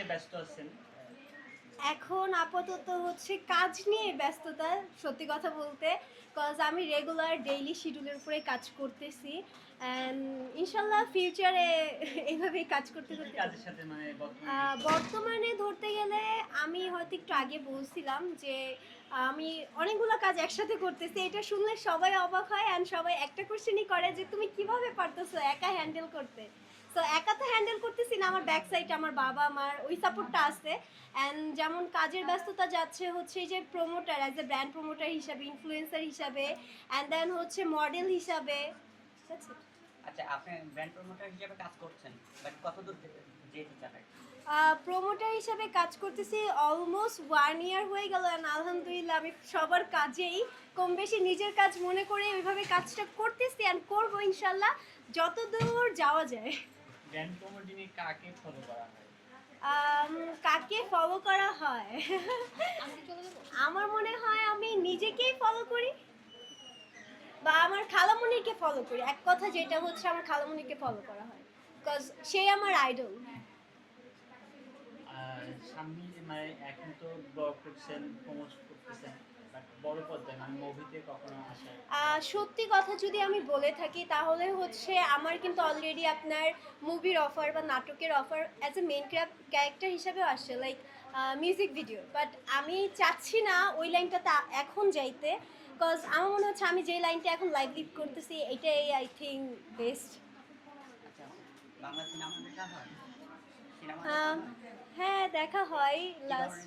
নিয়ে ব্যস্ত আছেন? এখন আপাতত হচ্ছে কাজ নিয়ে ব্যস্ততা সত্যি কথা বলতে কজ আমি রেগুলার ডেইলি শিডিউলের উপরে কাজ করতেছি। ইনশাল্লাহ ফিউচারে এইভাবেই কাজ করতে করতে কাজের সাথে মানে বর্তমানে? বর্তমানে ধরতে গেলে আমি হয়তো একটু আগে বলছিলাম যে আমি অনেকগুলো কাজ একসাথে করতেছি। এটা শুনলে সবাই অবাক হয় অ্যান্ড সবাই একটা কোশ্চেনই করে যে তুমি কীভাবে পারতেছো একা হ্যান্ডেল করতে? তো একা তো হ্যান্ডেল করতেছি না আমার ব্যাক সাইড আমার বাবা আমার ওই সাপোর্টটা আছে অ্যান্ড যেমন কাজের ব্যস্ততা যাচ্ছে হচ্ছে এই যে promoter as a brand promoter হিসাবে ইনফ্লুয়েন্সার হিসাবে অ্যান্ড দেন হচ্ছে মডেল হিসাবে. আচ্ছা আপনি ব্র্যান্ড প্রমোটার হিসেবে কাজ করছেন বাট কতদূর থেকে যেতে চান? প্রোমোটার হিসাবে কাজ করতেছি অলমোস্ট ওয়ান ইয়ার হয়ে গেল আলহামদুলিল্লাহ আমি সবার কাজেই কম বেশি নিজের কাজ মনে করে ওইভাবে কাজটা করতেছি অ্যান্ড করব ইনশাল্লাহ যত দূর যাওয়া যায় কাকে ফলো করা হয়? কাকে ফলো করা হয়? আমার মনে হয় আমি নিজেকেই ফলো করি বা আমার খালামণিকে ফলো করি। এক কথা যেটা হচ্ছে আমার খালামণিকে ফলো করা হয়। বিকজ সে আমার আইডল সামনে মানে এখন তো ব্লগ করছেন প্রমোট করতেছেন। বড় পর্যায়ে মানে মুভিতে কখনো আসা সত্যি কথা যদি আমি বলে থাকি তাহলে হচ্ছে আমার কিন্তু অলরেডি আপনার মুভির অফার বা নাটকের offer as a main character হিসাবেও আসছে লাইক মিউজিক ভিডিও বাট আমি চাচ্ছি না ওই লাইনটাতে এখন যাইতে বিকজ আমার মনে হচ্ছে আমি যে লাইনটা এখন লাইভ লিভ করতেছি এটাই I think best Bangla cinema দেখা হয়। সিনেমা হ্যাঁ দেখা হয় লাস্ট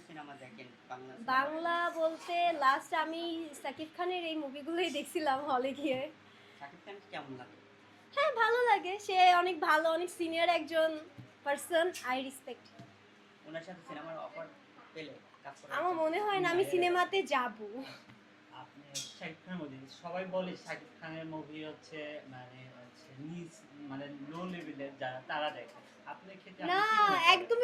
বাংলা বলতে লাস্ট আমি সাকিব খানের এই মুভিগুলোই দেখছিলাম হলে গিয়ে। হ্যাঁ ভালো লাগে। সে অনেক ভালো অনেক সিনিয়র একজন পার্সন আই রেসপেক্ট ওনার সাথে সিনেমার অফার পেলে আমার মনে হয় না আমি সিনেমাতে যাব। আপনি শাকিব খানের মুভি সবাই বলে শাকিব খানের মুভি হচ্ছে মানে হচ্ছে নিজ মানে লো যারা তারা দেখে আপনার ক্ষেত্রে না? একদমই